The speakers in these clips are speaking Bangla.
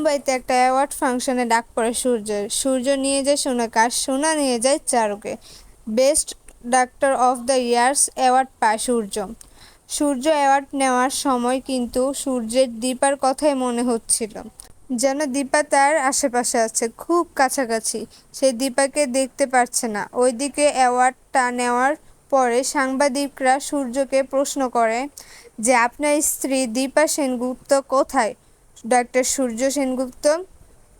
মুম্বাইতে একটা অ্যাওয়ার্ড ফাংশনে ডাক পড়ে সূর্যের। সূর্য নিয়ে যায় সোনাকে আর সোনা নিয়ে যায় চারুকে। Best doctor of the years award পায় সূর্য। সূর্য অ্যাওয়ার্ড নেওয়ার সময় কিন্তু সূর্যের দীপার কথাই মনে হচ্ছিল। যেন দীপা তার আশেপাশে আছে, খুব কাছাকাছি। সে দীপাকে দেখতে পারছে না। ওইদিকে অ্যাওয়ার্ডটা নেওয়ার পরে সাংবাদিকরা সূর্যকে প্রশ্ন করে যে, আপনার স্ত্রী দীপা সেনগুপ্ত কোথায়? ডাক্তার সূর্য সেনগুপ্ত।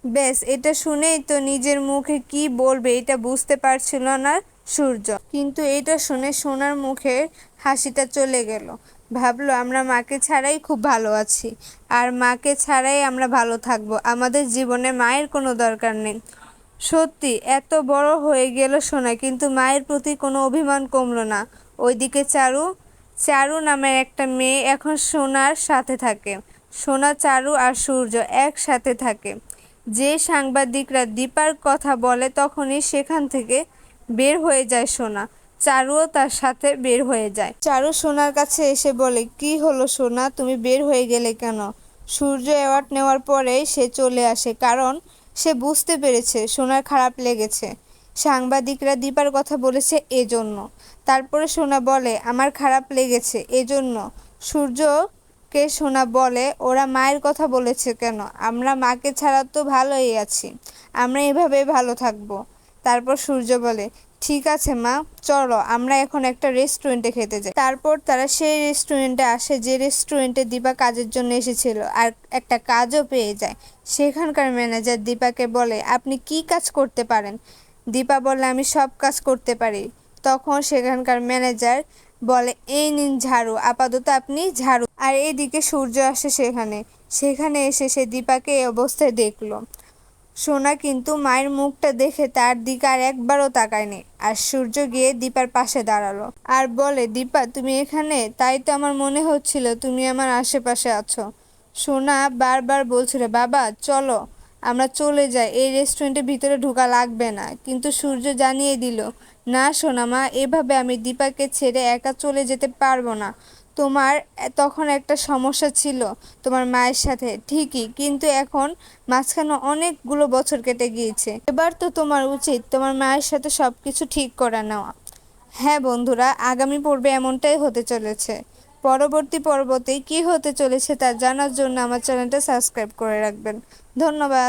ব্যাস এটা শুনেই তো নিজের মুখে কি বলবে এটা বুঝতে পারছিল না সূর্য। কিন্তু এটা শুনে সোনার মুখের হাসিটা চলে গেল। ভাবলো, আমরা মাকে ছাড়াই খুব ভালো আছি। আর মাকে ছাড়াই আমরা ভালো থাকব। আমাদের জীবনে মায়ের কোনো দরকার নেই। সত্যি, এত বড় হয়ে গেল সোনা, কিন্তু মায়ের প্রতি কোনো অভিমান কমলো না। ওইদিকে চারু চারু নামের একটা মেয়ে এখন সোনার সাথে থাকে। সোনা, চারু আর সূর্য একসাথে থাকে। যে সাংবাদিকরা দীপার কথা বলে তখনই সেখান থেকে বের হয়ে যায় সোনা। চারুও তার সাথে বের হয়ে যায়। চারু সোনার কাছে এসে বলে, কি হলো সোনা? তুমি বের হয়ে গেলে কেন? সূর্য অ্যাওয়ার্ড নেওয়ার পরেই সে চলে আসে, কারণ সে বুঝতে পেরেছে সোনার খারাপ লেগেছে। সাংবাদিকরা দীপার কথা বলেছে এজন্য। তারপরে সোনা বলে, আমার খারাপ লেগেছে এজন্য। সূর্যকে শোনা বলে? ওরা মায়ের কথা বলেছে কেন? আমরা মাকে ছাড়া তো ভালোই আছি। আমরা এভাবে ভালো থাকব। তারপর সূর্য বলে, ঠিক আছে মা, চলো, আমরা এখন একটা রেস্টুরেন্টে খেতে যাই। তারপর তারা সেই রেস্টুরেন্টে আসে, যে রেস্টুরেন্টে দীপা কাজের জন্য এসেছিল। আর একটা কাজও পেয়ে যায়। সেখানকার ম্যানেজার দীপাকে বলে, আপনি কি কাজ করতে পারেন? দীপা বলে, আমি সব কাজ করতে পারি। তখন সেখানকার ম্যানেজার বলে, এই নিন ঝাড়ু, আপাতত আপনি ঝাড়ু আর এদিকে সূর্য আসে সেখানে। সেখানে এসে সে দীপাকে এই অবস্থায় দেখল। সোনা কিন্তু মায়ের মুখটা দেখে তার দিকে আর একবারও তাকায়নি। আর সূর্য গিয়ে দীপার পাশে দাঁড়াল। আর বলে, দীপা, তুমি এখানে? তাই তো আমার মনে হচ্ছিল তুমি আমার আশেপাশে আছো। সোনা বারবার বলছিল, বাবা, চলো, আমরা চলে যাই। এই রেস্টুরেন্টের ভিতরে ঢোকা লাগবে না। কিন্তু সূর্য জানিয়ে দিল, না সোনা মা, এভাবে আমি দীপাকে ছেড়ে একা চলে যেতে পারব না। তোমার তখন একটা সমস্যা ছিল তোমার মায়ের সাথে, ঠিকই, কিন্তু এখন মাঝখানে অনেকগুলো বছর কেটে গিয়েছে। এবার তো তোমার উচিত তোমার মায়ের সাথে সব কিছু ঠিক করে নেওয়া। হ্যাঁ বন্ধুরা, আগামী পর্বে এমনটাই হতে চলেছে। পরবর্তী পর্বতে কি হতে চলেছে তা জানার জন্য আমার চ্যানেলটা সাবস্ক্রাইব করে রাখবেন। ধন্যবাদ।